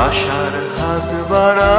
আশার হাত বাড়া